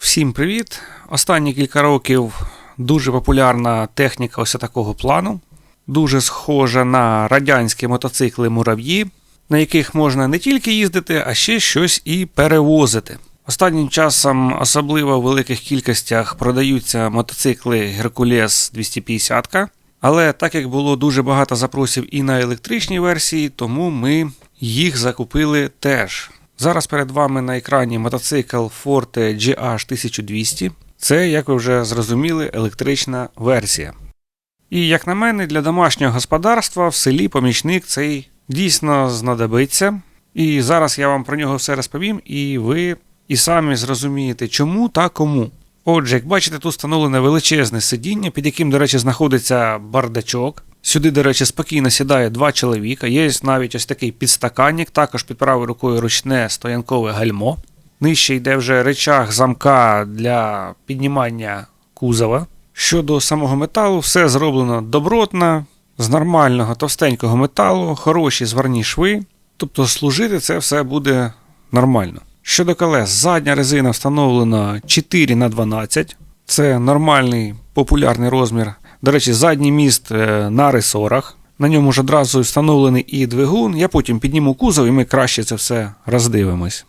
Всім привіт! Останні кілька років дуже популярна техніка ось такого плану. Дуже схожа на радянські мотоцикли мурав'ї, на яких можна не тільки їздити, а ще щось і перевозити. Останнім часом особливо в великих кількостях продаються мотоцикли Hercules 250, але так як було дуже багато запросів і на електричні версії, тому ми їх закупили теж. Зараз перед вами на екрані мотоцикл Forte GH1200. Це, як ви вже зрозуміли, електрична версія. І як на мене, для домашнього господарства в селі помічник цей дійсно знадобиться. І зараз я вам про нього все розповім, і ви і самі зрозумієте, чому та кому. Отже, як бачите, тут встановлене величезне сидіння, під яким, до речі, знаходиться бардачок. Сюди, до речі, спокійно сідає два чоловіка. Є навіть ось такий підстаканник, також під правою рукою ручне стоянкове гальмо. Нижче йде вже речах замка для піднімання кузова. Щодо самого металу, все зроблено добротно, з нормального товстенького металу, хороші зварні шви. Тобто служити це все буде нормально. Щодо колес, задня резина встановлена 4 на 12 Це нормальний популярний розмір. До речі, задній міст е, на ресорах. На ньому ж одразу встановлений і двигун. Я потім підніму кузов і ми краще це все роздивимось.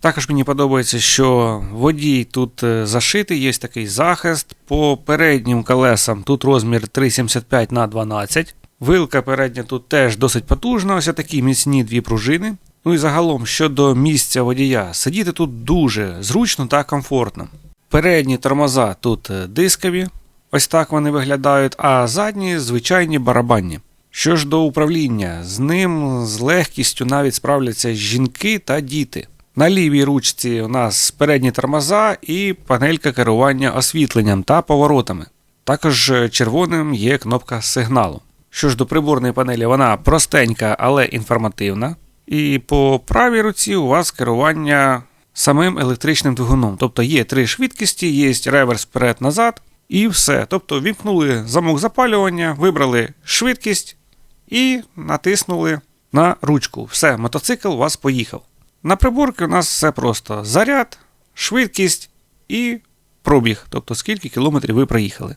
Також мені подобається, що водій тут е, зашитий, є такий захист. По переднім колесам тут розмір 3,75 на 12 Вилка передня тут теж досить потужна, ось такі міцні дві пружини. Ну і загалом щодо місця водія, сидіти тут дуже зручно та комфортно. Передні тормоза тут е, дискові, ось так вони виглядають, а задні звичайні барабанні. Що ж до управління, з ним з легкістю навіть справляться жінки та діти. На лівій ручці у нас передні тормоза і панелька керування освітленням та поворотами. Також червоним є кнопка сигналу. Що ж до приборної панелі, вона простенька, але інформативна. І по правій руці у вас керування самим електричним двигуном. Тобто є три швидкості, є реверс вперед-назад, і все. Тобто вімкнули замок запалювання, вибрали швидкість і натиснули на ручку. Все, мотоцикл у вас поїхав. На приборки у нас все просто: заряд, швидкість і пробіг, тобто скільки кілометрів ви проїхали.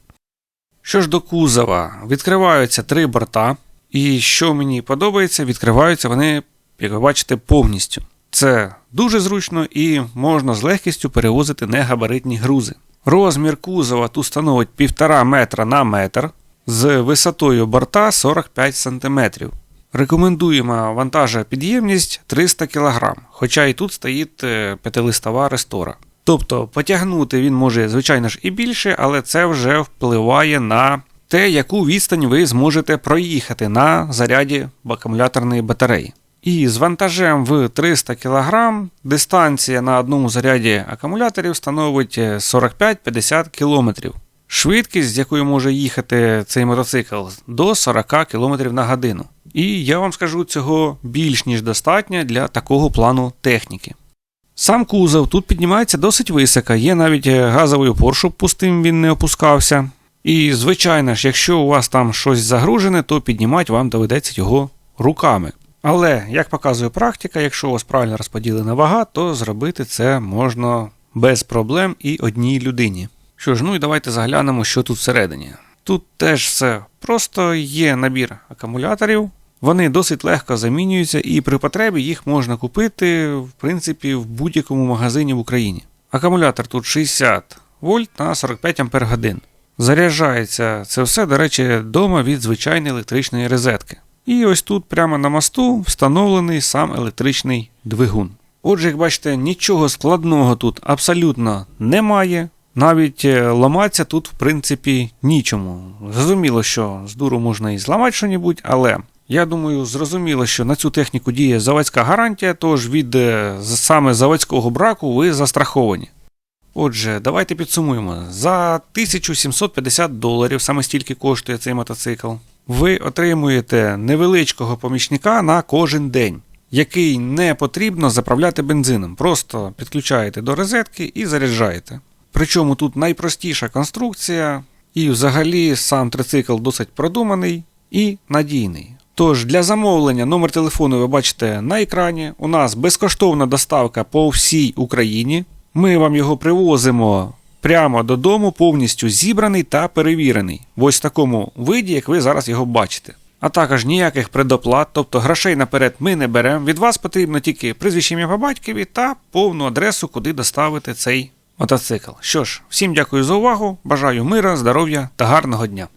Що ж до кузова, відкриваються три борта, і що мені подобається, відкриваються вони, як ви бачите, повністю. Це дуже зручно і можна з легкістю перевозити негабаритні грузи. Розмір кузова тут становить 1,5 метра на метр з висотою борта 45 см. Рекомендуємо вантажопідємність 300 кг, хоча і тут стоїть е, п'ятилистова рестора. Тобто потягнути він може, звичайно ж, і більше, але це вже впливає на те, яку відстань ви зможете проїхати на заряді акумуляторної батареї. І з вантажем в 300 кг дистанція на одному заряді акумуляторів становить 45-50 км. Швидкість, з якою може їхати цей мотоцикл, до 40 км на годину. І я вам скажу, цього більш ніж достатньо для такого плану техніки. Сам кузов тут піднімається досить високо, є навіть газовий опор, щоб пустим він не опускався. І, звичайно ж, якщо у вас там щось загружене, то піднімати вам доведеться його руками. Але, як показує практика, якщо у вас правильно розподілена вага, то зробити це можна без проблем і одній людині. Що ж, ну і давайте заглянемо, що тут всередині. Тут теж все просто є набір акумуляторів, вони досить легко замінюються, і при потребі їх можна купити, в принципі, в будь-якому магазині в Україні. Акумулятор тут 60 вольт на 45 Ампер годин. Заряджається це все, до речі, вдома від звичайної електричної розетки. І ось тут, прямо на мосту, встановлений сам електричний двигун. Отже, як бачите, нічого складного тут абсолютно немає. Навіть е, ламатися тут, в принципі, нічому. Зрозуміло, що з дуру можна і зламати щось, але я думаю, зрозуміло, що на цю техніку діє заводська гарантія, тож від е, саме заводського браку ви застраховані. Отже, давайте підсумуємо. За 1750 доларів, саме стільки коштує цей мотоцикл, ви отримуєте невеличкого помічника на кожен день, який не потрібно заправляти бензином. Просто підключаєте до розетки і заряджаєте. Причому тут найпростіша конструкція, і взагалі сам трицикл досить продуманий і надійний. Тож для замовлення номер телефону ви бачите на екрані. У нас безкоштовна доставка по всій Україні. Ми вам його привозимо прямо додому, повністю зібраний та перевірений. В ось такому виді, як ви зараз його бачите. А також ніяких предоплат, тобто грошей наперед ми не беремо. Від вас потрібно тільки прізвище ім'я по батькові та повну адресу, куди доставити цей мотоцикл. Що ж, всім дякую за увагу, бажаю мира, здоров'я та гарного дня.